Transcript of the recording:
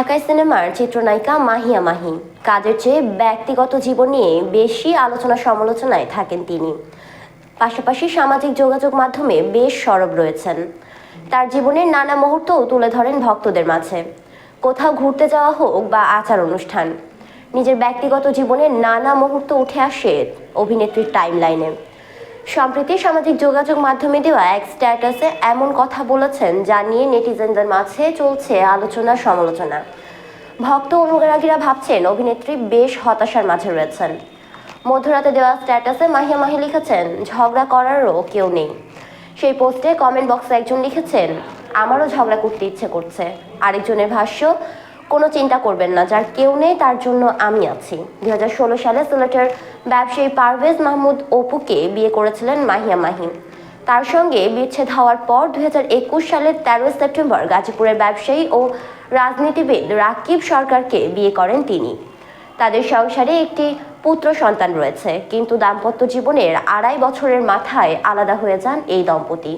ঢাকায় সিনেমার চিত্রনায়িকা মাহিয়া মাহি কাজের চেয়ে ব্যক্তিগত জীবন নিয়ে বেশি আলোচনা সমালোচনায় থাকেন তিনি। পাশাপাশি সামাজিক যোগাযোগ মাধ্যমে বেশ সরব রয়েছেন। তার জীবনের নানা মুহূর্তও তুলে ধরেন ভক্তদের মাঝে। কোথাও ঘুরতে যাওয়া হোক বা আচার অনুষ্ঠান, নিজের ব্যক্তিগত জীবনের নানা মুহূর্ত উঠে আসে অভিনেত্রীর টাইমলাইনে সম্প্রতি সামাজিক যোগাযোগ মাধ্যমে দেওয়া এক স্ট্যাটাসে এমন কথা বলেছেন, যা নিয়ে নেটিজেনদের মাঝে চলছে আলোচনা সমালোচনা। ভক্ত অনুরাগীরা ভাবছেন, অভিনেত্রী বেশ হতাশার মাঝে রয়েছেন। মধ্যরাতে দেওয়া স্ট্যাটাসে মাহিয়া মাহি লিখেছেন, ঝগড়া করারও কেউ নেই। সেই পোস্টে কমেন্ট বক্সে একজন লিখেছেন, আমারও ঝগড়া করতে ইচ্ছে করছে। আরেকজনের ভাষ্য কোনো চিন্তা করবেন না, যার কেউ নেই তার জন্য আমি আছি। দুই সালে সিলেটের ব্যবসায়ী পারভেজ মাহমুদ অপুকে বিয়ে করেছিলেন মাহিয়া মাহিম। তার সঙ্গে বিচ্ছেদ হওয়ার পর দুই সালের তেরোই সেপ্টেম্বর গাজীপুরের ব্যবসায়ী ও রাজনীতিবিদ রাকিব সরকারকে বিয়ে করেন তিনি। তাদের সংসারে একটি পুত্র সন্তান রয়েছে, কিন্তু দাম্পত্য জীবনের আড়াই বছরের মাথায় আলাদা হয়ে যান এই দম্পতি।